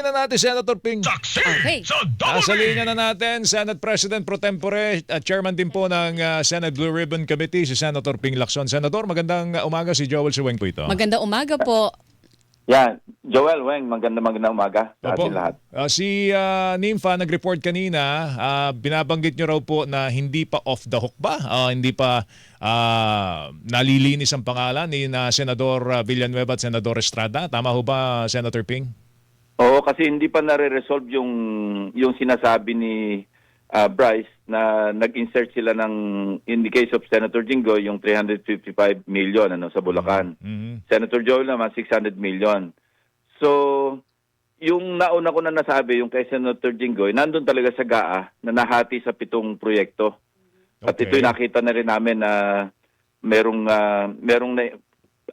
Tanungin na natin, Senator Ping. Saksi Okay. sa Nasa linya na natin, Senate President Pro Tempore at Chairman din po ng uh, Senate Blue Ribbon Committee, si Senator Ping Lacson. Senator, magandang uh, umaga. Si Joel Suweng po ito. Maganda umaga po. Yan. Joel, Weng, maganda maganda umaga sa Opo. ating lahat. Ah, si ah, Nympha nag-report kanina, ah, binabanggit nyo raw po na hindi pa off the hook ba? Ah, hindi pa ah, nalilinis ang pangalan ni na Senador ah, Villanueva at Senador Estrada. Tama ho ba, Senator Ping? Oo, kasi hindi pa nare-resolve yung, yung sinasabi ni ah, Bryce na nag-insert sila ng, in the case of Senator Jinggoy, yung 355 million ano, sa Bulacan. Mhm. Senator Joel naman, 600 million. So, yung nauna ko na nasabi, yung kay Senator Jinggoy, nandun talaga sa GAA na nahati sa pitong proyekto. At Okay. ito'y nakita na rin namin na merong, ah, merong na,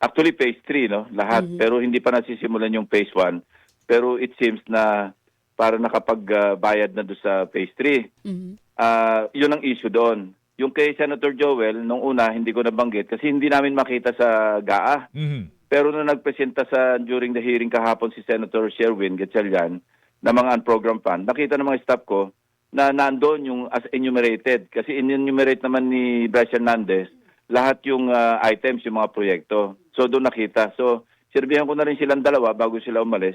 actually phase 3, no? Lahat. Pero hindi pa nasisimulan yung phase 1. Pero it seems na para nakapagbayad na doon sa phase 3. Mhm. Ah, yun ang issue doon. Yung kay Senator Joel, nung una, hindi ko nabanggit kasi hindi namin makita sa GAA. Mhm. Pero nung nagpresenta sa during the hearing kahapon si Senator Sherwin Gatchalian na mga unprogrammed fund, nakita ng mga staff ko na nandoon yung as enumerated. Kasi in-enumerate naman ni Bryce Hernandez lahat yung ah, items, yung mga proyekto. So doon nakita. So sirbihan ko na rin silang dalawa bago sila umalis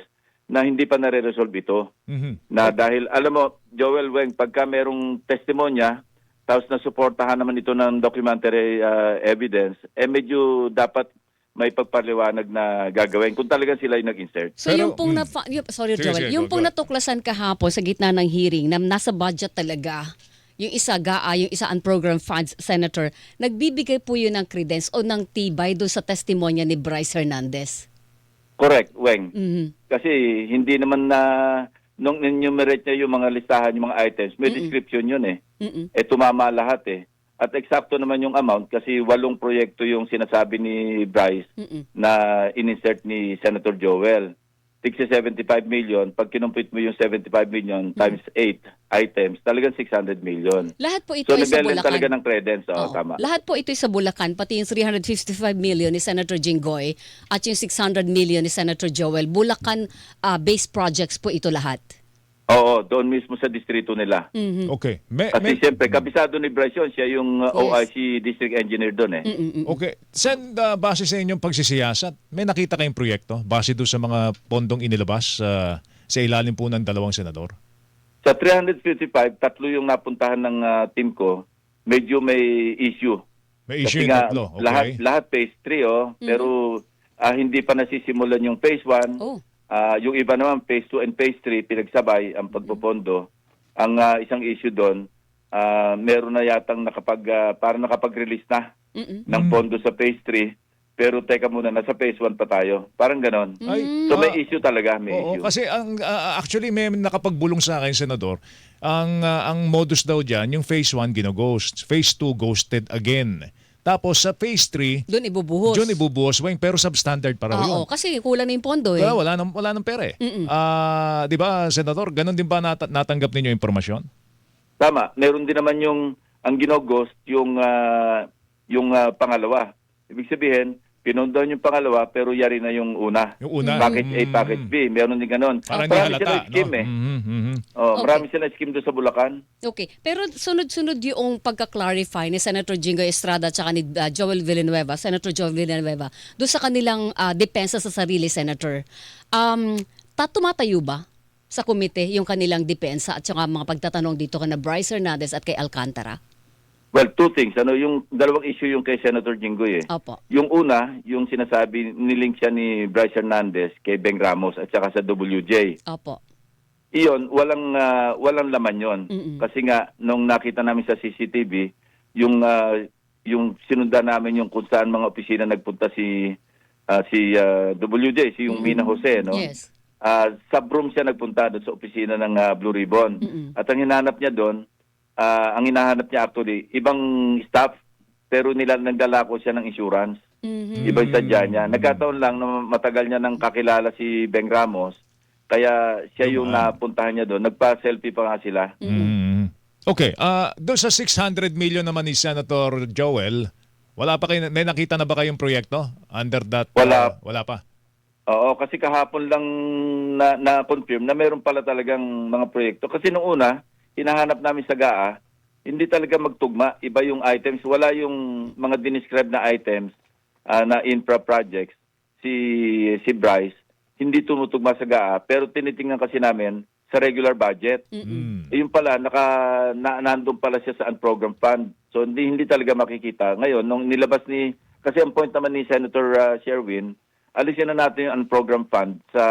na hindi pa nare-resolve ito. Mhm. Na dahil, alam mo, Joel Weng, pagka merong testimonya, tapos nasuportahan naman ito ng documentary ah, evidence, eh medyo dapat may pagpaliwanag na gagawin kung talagang sila yung nag-insert. So Pero, yung pong mm. na yung, sorry Joel, sige, yung go, pong natuklasan kahapon sa gitna ng hearing na nasa budget talaga. Yung isa GAA, yung isa unprogrammed funds senator, nagbibigay po yun ng credence o ng tibay doon sa testimonya ni Bryce Hernandez. Correct, Weng. Mhm. Kasi hindi naman na nung enumerate niya yung mga listahan, yung mga items, may description yun eh. Mm-mm. Eh tumama lahat eh. At eksakto naman yung amount kasi walong proyekto yung sinasabi ni Bryce Mm-mm. na in-insert ni Senator Joel. Tigsa 75 million, pag kinumpit mo yung 75 million times 8 items, talagang 600 million. Lahat po ito So ay sa Bulacan. talaga ng credence. Oo, Oo. tama. Lahat po ito ay sa Bulacan, pati yung 355 million ni Senator Jinggoy at yung 600 million ni Senator Joel. Bulacan ah, based projects po ito lahat. Oo, doon mismo sa distrito nila. Mhm. Okay. May, Kasi may- siyempre, kabisado ni Bryce yun, siya yung uh, Yes. OIC district engineer doon eh. Mm-mm. Okay. Sen, uh, base sa inyong pagsisiyasat, may nakita kayong proyekto base doon sa mga pondong inilabas uh, sa ilalim po ng dalawang senador? Sa 355, tatlo yung napuntahan ng uh, team ko, medyo may issue. May issue Kasi yung nga, tatlo. Okay. lahat, lahat phase 3 oh, pero ah, hindi pa nasisimulan yung phase 1. Oh. Ah, yung iba naman, phase 2 and phase 3, pinagsabay ang pagpopondo. Ang ah, isang issue doon, ah, meron na yatang nakapag, ah, parang nakapag-release na Mm-mm. ng pondo sa phase 3. Pero teka muna, nasa phase 1 pa tayo. Parang ganon. Ay, So may ah, issue talaga, may Oo, issue. kasi ang ah, actually may nakapagbulong sa akin senador. Ang ah, ang modus daw diyan, yung phase 1 gino-ghost, phase 2 ghosted again. Tapos sa phase 3, Doon ibubuhos. John ibubuhos wing pero substandard para yun. Oo, kasi kulang na yung pondo eh. Wala, wala nang wala nang pera eh. Ah, 'di ba, senador, ganun din ba nat- natanggap ninyo impormasyon? Tama, meron din naman yung ang ginoghost yung ah, yung ah, pangalawa. Ibig sabihin, pinundan yung pangalawa pero yari na yung una. Yung una. Package A, Mm. package B, meron din ganon. Parang di marami halata, sila scheme no? eh. Mhm, mhm. Oh, Okay. Marami sila scheme doon sa Bulacan. Okay. Pero sunod-sunod yung pagka-clarify ni Senator Jingo Estrada at saka ni uh, Joel Villanueva, Senator Joel Villanueva, doon sa kanilang uh, depensa sa sarili, Senator. Um, ta- tumatayo ba sa komite yung kanilang depensa at saka mga pagtatanong dito kana Bryce Hernandez at kay Alcantara? Well, two things. Ano, yung dalawang issue yung kay Senator Jinggoy eh. Opo. Yung una, yung sinasabi, nilink siya ni Bryce Hernandez kay Beng Ramos at saka sa WJ. Opo. Iyon, walang ah, walang laman 'yon. Mm-mm. Kasi nga nung nakita namin sa CCTV, yung ah, yung sinundan namin yung kung saan mga opisina nagpunta si ah, si ah, WJ, si yung Mina Jose, no? Yes. Ah, sa room siya nagpunta doon sa opisina ng ah, Blue Ribbon. Mm-mm. At ang hinanap niya doon, ah, ang hinahanap niya actually ibang staff pero nila nagdala ko siya ng insurance. Mhm. Iba yung sadya niya. Nagkataon lang na matagal niya nang kakilala si Beng Ramos. Kaya siya yung Dumaan. napuntahan niya doon. Nagpa-selfie pa nga sila. Mhm. Okay, ah doon sa 600 million naman ni Senator Joel, wala pa kayo may nakita na ba kayong proyekto under that Wala. ah, wala pa. Oo, kasi kahapon lang na, na-confirm na meron pala talagang mga proyekto. Kasi nung una, hinahanap namin sa GAA, hindi talaga magtugma. Iba yung items. Wala yung mga dinescribe na items ah, na infra projects. Si, si Bryce, hindi tumutugma sa GAA. Pero tinitingnan kasi namin sa regular budget. Mm. Eh, Yung pala, naka, na, nandun pala siya sa unprogram fund. So hindi hindi talaga makikita. Ngayon, nung nilabas ni, kasi ang point naman ni Senator uh, Sherwin, alisin na natin yung unprogram fund sa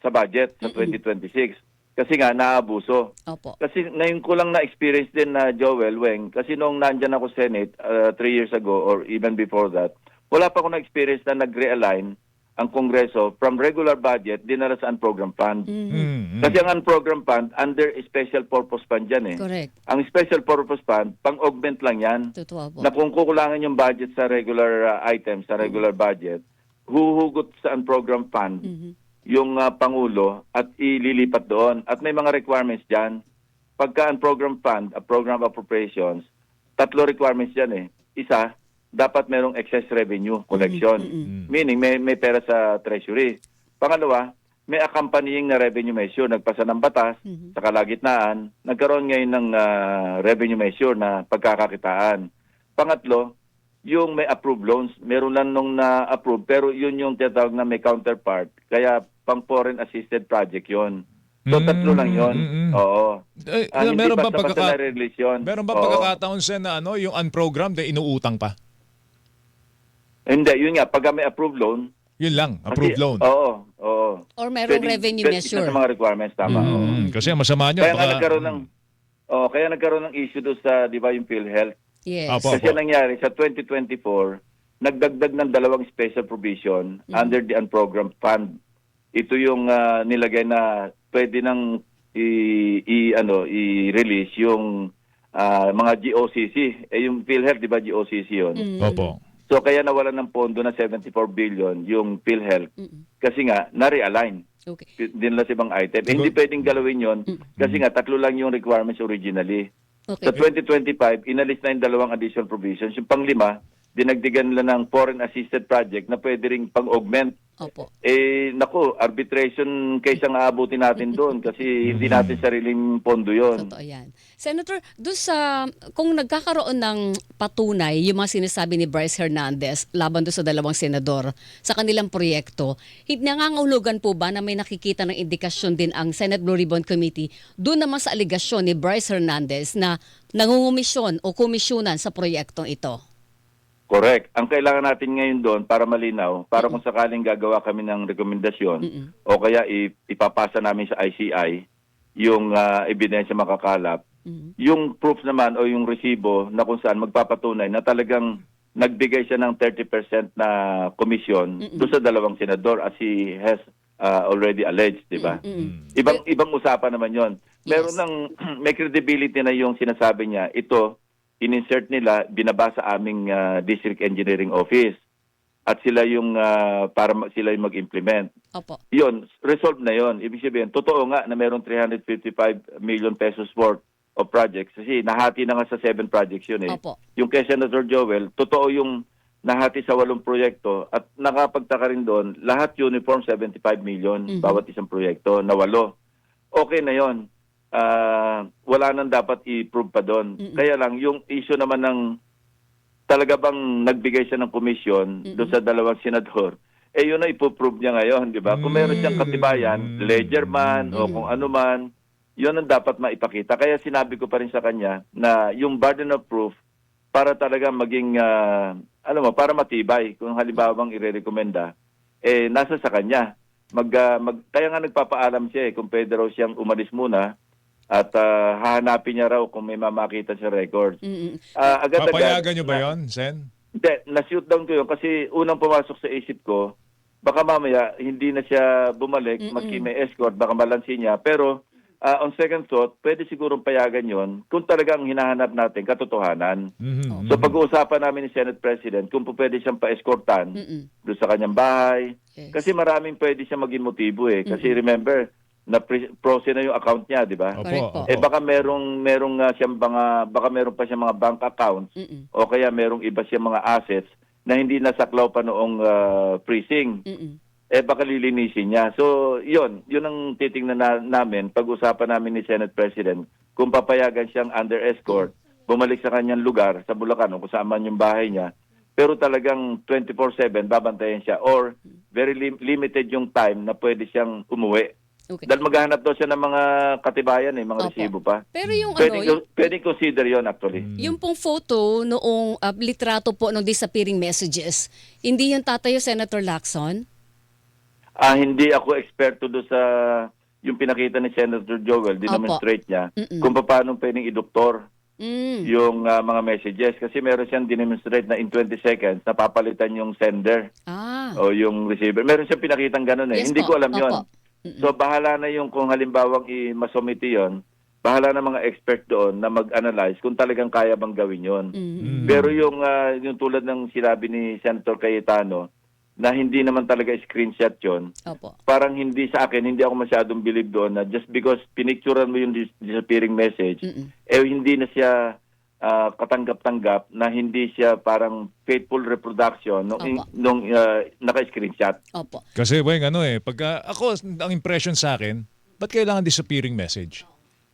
sa budget sa 2026. Kasi nga, naabuso. Opo. Kasi ngayon ko lang na-experience din na Joel Weng, kasi nung nandyan ako Senate uh, three years ago or even before that, wala pa ako na-experience na nag-realign ang Kongreso from regular budget dinala sa unprogram fund. Mm. Kasi ang unprogram fund, under special purpose fund yan eh. Correct. Ang special purpose fund, pang-augment lang yan. Totoo po. Na kung kukulangan yung budget sa regular uh, items, sa regular budget, huhugot sa unprogram fund Mhm. Yung uh, Pangulo at ililipat doon. At may mga requirements dyan. Pagka unprogram fund, a program appropriations, tatlo requirements dyan eh. Isa, dapat merong excess revenue collection. Meaning, may, may pera sa treasury. Pangalawa, may accompanying na revenue measure. Nagpasa ng batas Mhm. sa kalagitnaan. Nagkaroon ngayon ng ah, revenue measure na pagkakakitaan. Pangatlo, yung may approved loans. Meron lang nung na-approve, pero yun yung tinatawag na may counterpart. Kaya pang foreign assisted project yon. So Mm, tatlo lang yon. mm, mm. Oo. Eh, Ah, hindi meron ba pagkaka- yun. Meron ba Oo. pagkakataon sen na ano, yung unprogrammed ay inuutang pa? Hindi, yun nga. Pag may approved loan, Yun lang, approved kasi- loan. Oo, oo. Or merong Pwedeng- revenue pwede- measure. sa mga requirements, tama. oo. Mm, kasi ang masama nyo, Kaya nga baka- nagkaroon ng Oh, kaya nagkaroon ng issue doon sa 'di ba yung PhilHealth. Yes. Apo. Kasi ang nangyari sa 2024, nagdagdag ng dalawang special provision Mm-hmm. under the unprogrammed fund. Ito yung ah, nilagay na pwede nang i, i- ano i-release yung ah, mga GOCC. Eh yung PhilHealth 'di ba GOCC 'yon? Mm. Opo. So kaya nawalan ng pondo na 74 billion yung PhilHealth Mm-mm. kasi nga na-realign Okay. din lang sa ibang item. Eh, hindi pwedeng galawin yon kasi nga tatlo lang yung requirements originally. Okay. Sa 2025, inalis na yung dalawang additional provisions. Yung panglima, dinagdigan nila ng foreign assisted project na pwede ring pang-augment. Opo. Eh, naku, arbitration case ang aabutin natin doon kasi hindi natin sariling pondo yon. Totoo yan. Senator, doon sa, kung nagkakaroon ng patunay, yung mga sinasabi ni Bryce Hernandez laban doon sa dalawang senador sa kanilang proyekto, hindi nangangahulugan po ba na may nakikita ng indikasyon din ang Senate Blue Ribbon Committee doon naman sa aligasyon ni Bryce Hernandez na nangungumisyon o komisyonan sa proyektong ito? Correct. Ang kailangan natin ngayon doon para malinaw, para kung sakaling gagawa kami ng rekomendasyon o kaya ipapasa namin sa ICI yung ah, ebidensya makakalap, Mhm. yung proof naman o yung resibo na kung saan magpapatunay na talagang nagbigay siya ng 30% na komisyon doon sa dalawang senador as he has ah, already alleged, di ba? Ibang ibang usapan naman 'yon. Meron Yes. ng may credibility na yung sinasabi niya. Ito in-insert nila binabasa aming ah, district engineering office at sila yung ah, para sila yung mag-implement. Opo. Yon, resolved na 'yon. Ibig sabihin, totoo nga na meron 355 million pesos worth of projects kasi nahati na nga sa seven projects 'yun eh. Opo. Yung kay Senator Joel, totoo yung nahati sa walong proyekto at nakapagtaka rin doon, lahat uniform 75 million Mhm. bawat isang proyekto na walo. Okay na yon. Ah, wala nang dapat i-prove pa doon. Mhm. Kaya lang, yung issue naman ng talaga bang nagbigay siya ng komisyon Mhm. doon sa dalawang senador, eh yun na ipoprove niya ngayon, di ba? Kung meron siyang katibayan, Mm. ledger man o Mhm. kung ano man, yun ang dapat maipakita. Kaya sinabi ko pa rin sa kanya na yung burden of proof para talaga maging, ah, alam mo, para matibay. Kung halimbawa bang irerekomenda, eh, nasa sa kanya. Mag, ah, mag, kaya nga nagpapaalam siya eh, kung pwede raw siyang umalis muna at ah, hahanapin niya raw kung may mamakita sa record. Mm-mm. Ah, agad-agad, Papayagan nyo ba yon, Sen? Hindi, na-shoot down ko yun kasi unang pumasok sa isip ko, baka mamaya hindi na siya bumalik, Mm-mm. maski may escort, baka malansi niya. Pero ah, on second thought, pwede sigurong payagan yon kung talagang hinahanap natin katotohanan. Mhm, So pag-uusapan namin ni Senate President kung po pwede siyang pa-escortan Mm-mm. doon sa kanyang bahay. Yes. Kasi maraming pwede siya maging motibo eh. Kasi remember, na prose na yung account niya, di ba? Opo, Correct po. Eh baka merong merong ah, siyang mga baka meron pa siyang mga bank accounts Mm-mm. o kaya merong iba siyang mga assets na hindi nasaklaw pa noong ah, freezing. Mm-mm. eh baka lilinisin niya. So, yun, yun ang titingnan na, namin, pag-usapan namin ni Senate President, kung papayagan siyang under escort, bumalik sa kanyang lugar, sa Bulacan, o kung saan man yung bahay niya, pero talagang 24-7, babantayan siya, or very lim- limited yung time na pwede siyang umuwi. Okay. Dahil maghahanap daw siya ng mga katibayan, eh, mga Opo. resibo pa. Pero yung Pwede, ano, yung, pwede consider yon actually. yung pong photo noong ah, litrato po ng disappearing messages, hindi yung tatayo Senator Lacson? Ah, hindi ako eksperto do sa yung pinakita ni Senator Joel, dinomonstrate niya Mm-mm. kung paano pwedeng idoktor Mm. yung ah, mga messages kasi meron siyang dinomonstrate na in 20 seconds napapalitan yung sender Ah. o yung receiver. Meron siyang pinakitang ganun eh. Yes hindi po. ko alam yon. Opo. Mm-mm. So bahala na yung kung halimbawang i-masumiti yon, bahala na mga expert doon na mag-analyze kung talagang kaya bang gawin yon. Mm. Pero yung ah, yung tulad ng sinabi ni Senator Cayetano na hindi naman talaga screenshot yon, Opo. parang hindi sa akin, hindi ako masyadong believe doon na just because pinicturean mo yung dis- disappearing message, Mm-mm. eh hindi na siya ah, katanggap-tanggap na hindi siya parang faithful reproduction nung, Opo. nung ah, naka-screenshot. Opo. Kasi weng ano eh, pagka ako ang impression sa akin, ba't kailangan disappearing message?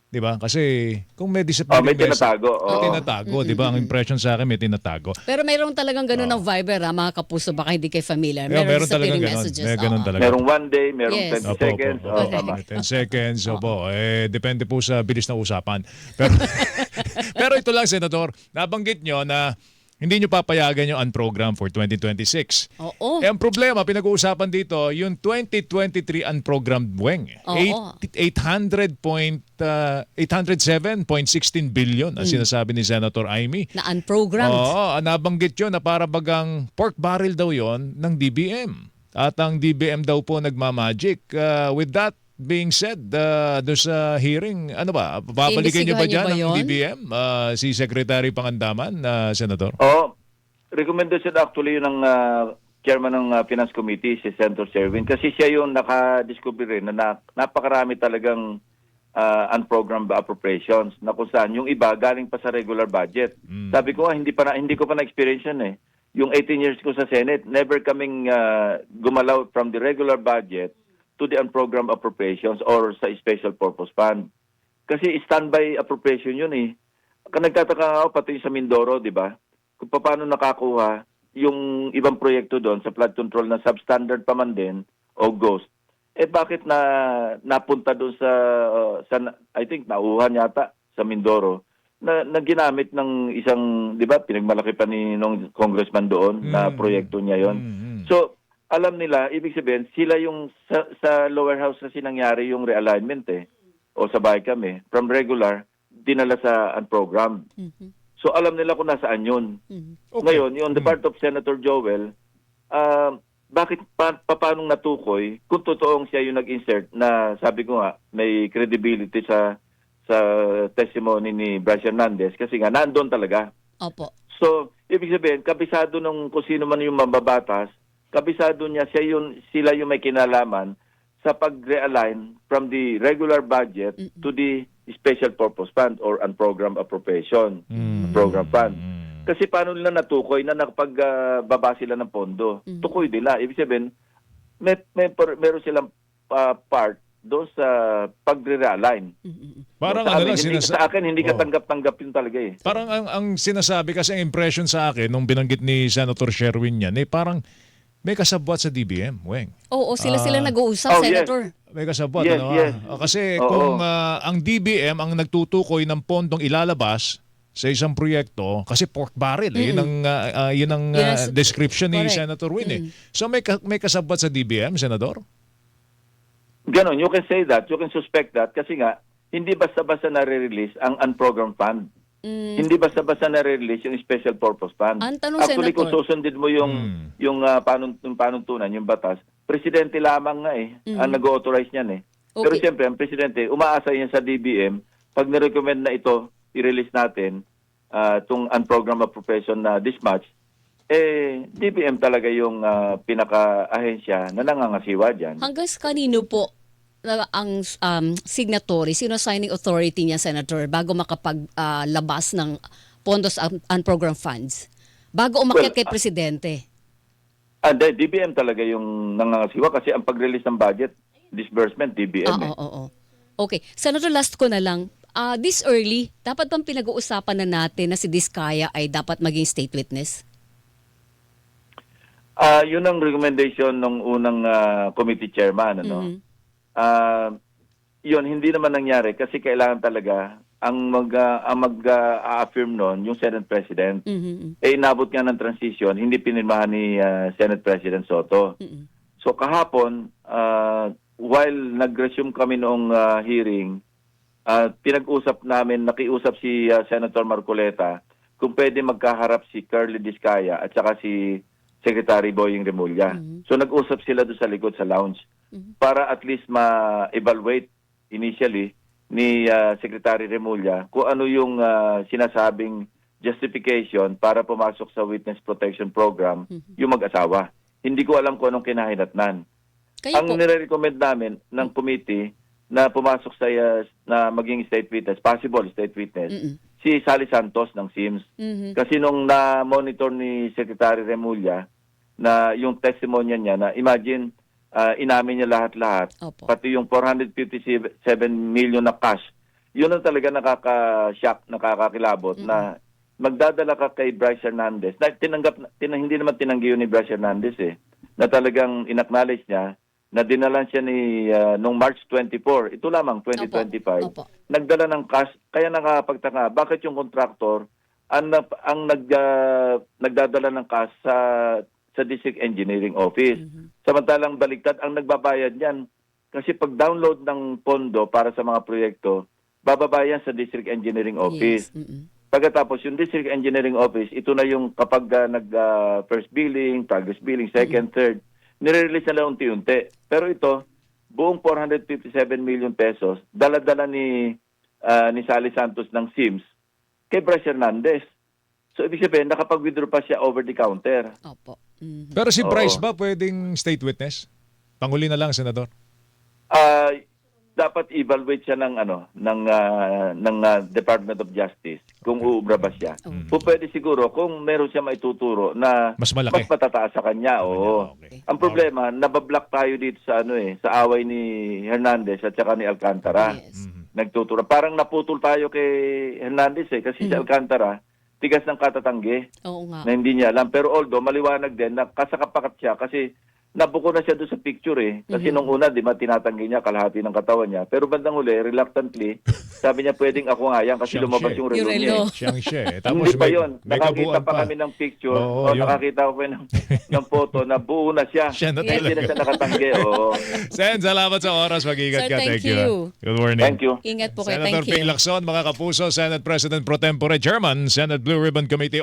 'Di ba? Kasi kung may Oh, disappearing may message, tinatago. may oo. tinatago, 'di ba? Ang impression sa akin may tinatago. Pero mayroong talagang ganun ng Viber, ha, mga kapuso, baka hindi kayo familiar. Yeah, meron disappearing talagang ganun. messages. May ganun Oo. talaga. Merong one day, merong Yes. 20 Opo, seconds. opo, Oh, opo. tama. 10 seconds, opo. Eh, depende po sa bilis na usapan. Pero, pero ito lang, Senator, nabanggit nyo na hindi nyo papayagan yung unprogram for 2026. Oo. Eh, ang problema, pinag-uusapan dito, yung 2023 unprogrammed weng. Oo. 800 point, uh, 807.16 billion ang sinasabi ni Senator Amy. Na unprogrammed. Oo, nabanggit yun na para bagang pork barrel daw yon ng DBM. At ang DBM daw po nagmamagic. Uh, with that being said, uh, doon sa hearing, ano ba, babalikan niyo ba dyan ba ang? DBM? Uh, si Secretary Pangandaman, uh, Senator? Oh, recommendation actually yun ng ah, chairman ng ah, Finance Committee, si Senator Sherwin. Kasi siya yung nakadiscover rin na, na napakarami talagang ah, unprogrammed appropriations na kung saan yung iba galing pa sa regular budget. Mm. Sabi ko, ah, hindi, pa na, hindi ko pa na-experience yun eh. Yung 18 years ko sa Senate, never kaming ah, gumalaw from the regular budget to the unprogrammed appropriations or sa special purpose fund. Kasi standby appropriation yun eh. Nagtataka ako pati sa Mindoro, di ba? Kung paano nakakuha yung ibang proyekto doon sa flood control na substandard pa man din o ghost. Eh bakit na napunta doon sa, uh, sa I think nauhan yata sa Mindoro na, na ginamit ng isang, di ba, pinagmalaki pa ni nung congressman doon na Mm. proyekto niya yon. Mm, mm. So, alam nila, ibig sabihin, sila yung sa, sa lower house kasi nangyari yung realignment eh. O sa bahay kami. From regular, dinala sa unprogrammed. Mhm. So, alam nila kung nasaan yun. Mhm. Okay. Ngayon, yung the Mm. part of Senator Joel, ah, bakit pa, pa paanong natukoy kung totoong siya yung nag-insert na sabi ko nga may credibility sa sa testimony ni Bryce Hernandez kasi nga nandoon talaga. Opo. So, ibig sabihin, kabisado nung kung sino man yung mababatas, kabisado niya siya yun, sila yung may kinalaman sa pag-realign from the regular budget to the special purpose fund or unprogrammed appropriation Mm. program fund. Mm. Kasi paano nila natukoy na nakapagbaba sila ng pondo? Mhm. Tukoy nila. Ibig sabihin, may, may, meron silang ah, part doon sa pagre-realign. Parang sa, ano lang, hindi, sinasa- sa akin, hindi Oo. katanggap-tanggap yun talaga eh. Parang ang, ang sinasabi kasi ang impression sa akin nung binanggit ni Senator Sherwin yan, eh parang may kasabwat sa DBM, weng. Oo, sila-sila Ah. nag-uusap, Oh, yes. Senator. May kasabwat, Yes, ano? yes. ah? Ah, kasi Oo. kung ah, ang DBM ang nagtutukoy ng pondong ilalabas sa isang proyekto, kasi pork barrel, eh, yun ang, ah, ah, yun ang ah, Yes, description ni correct. Senator Win. Eh. So may, ka- may kasabwat sa DBM, Senador? Ganon, you can say that, you can suspect that kasi nga, hindi basta-basta nare-release ang unprogrammed fund. Mm. Hindi basta-basta nare-release yung special purpose fund. Ang tanong, Actually, Senator- kung susundin mo yung Hmm. yung ah, panun- yung panuntunan, yung batas, presidente lamang nga eh, Mm. ang nag-authorize niyan eh. Pero Okay. siyempre, ang presidente, umaasa yan sa DBM, pag nirecommend na ito, i-release natin, ah, itong unprogrammed appropriation na dispatch, eh, DBM talaga yung ah, pinaka-ahensya na nangangasiwa dyan. Hanggang sa kanino po ang um, signatory, sino signing authority niya, Senator, bago makapaglabas ng pondos un- unprogrammed funds? Bago umakyat Well, kay ah, Presidente. Ah, di- DBM talaga yung nangangasiwa kasi ang pag-release ng budget, disbursement, DBM. Oo, eh. oo, oo. Okay. Senator, last ko na lang. Ah, this early, dapat bang pinag-uusapan na natin na si Diskaya ay dapat maging state witness? Ah, yun ang recommendation ng unang ah, committee chairman, ano. Mhm. Ah, yun hindi naman nangyari kasi kailangan talaga ang mag ah, ang mag-affirm noon yung Senate President. Mhm, Eh inabot nga ng transition, hindi pinirmahan ni ah, Senate President Soto. mhm. So kahapon, ah, while nag-resume kami noong ah, hearing, ah, pinag-usap namin, nakiusap si ah, Senator Marcoleta kung pwede magkaharap si Curly Discaya at saka si Secretary Boying Remulla. So nag-usap sila doon sa likod sa lounge para at least ma-evaluate initially ni ah, Secretary Remulla kung ano yung ah, sinasabing justification para pumasok sa Witness Protection Program yung mag-asawa. Hindi ko alam kung anong kinahinatnan. Kayo Ang po. nire-recommend namin ng committee na pumasok sa uh, na maging state witness, possible state witness, Mm-mm. si Sally Santos ng SIMS. Mhm. Kasi nung na-monitor ni Secretary Remulla na yung testimonya niya na imagine ah, inamin niya lahat-lahat, Opo. pati yung 457 million na cash, yun ang talaga nakaka-shock, nakakakilabot na magdadala ka kay Bryce Hernandez. Na, tinanggap, na- tin, hindi naman tinanggi yun ni Bryce Hernandez eh. Na talagang inacknowledge niya na dinalan siya ni ah, nung March 24. Ito lamang, 2025 Opo. nagdala ng cash kaya nakapagtaka bakit yung contractor ang ang nag ah, nagdadala ng cash sa sa district engineering office samantalang baliktad ang nagbabayad niyan kasi pag download ng pondo para sa mga proyekto bababayan sa district engineering office Yes. Mm-mm. Pagkatapos yung district engineering office, ito na yung kapag ah, nag ah, first billing, progress billing, second, third, nire-release nila unti-unti. Pero ito, buong 457 million pesos, dala-dala ni ah, ni Sally Santos ng SIMS kay Bryce Hernandez. So ibig sabihin, nakapag-withdraw pa siya over the counter. Opo. Mhm. Pero si Oo. Bryce ba pwedeng state witness? Panguli na lang, Senador. Ah, dapat evaluate siya ng ano ng ah, ng ah, Department of Justice kung uubra ba siya. Kung pwede siguro kung meron siya maituturo na Mas malaki. mas matataas sa kanya. Oo. Okay. Ang problema, nabablock tayo dito sa ano eh, sa away ni Hernandez at saka ni Alcantara. Yes. Nagtuturo. Parang naputol tayo kay Hernandez eh kasi si Alcantara tigas ng katatanggi Oo nga. na hindi niya alam. Pero although maliwanag din na kasakapakat siya kasi nabuko na siya doon sa picture eh. Kasi nung una, di ba, tinatanggi niya kalahati ng katawan niya. Pero bandang huli, reluctantly, sabi niya pwedeng ako nga yan kasi Siyang lumabas siya. yung Yung relo niya. eh. Siyang siya eh. Tapos Hindi pa may, yun. may Nakakita kabuuan pa kami ng picture. Oo, o yun. nakakita ko pa ng, ng photo na buo na siya. Siya na Hindi na talaga. siya nakatanggi. Oo. Sen, salamat sa oras. Mag-ingat Sir, ka. thank Thank you. you. ah. Good morning. Thank you. Ingat po kayo. Senator Thank you. Ping Lacson, mga kapuso, Senate President Pro Tempore Chairman, Senate Blue Ribbon Committee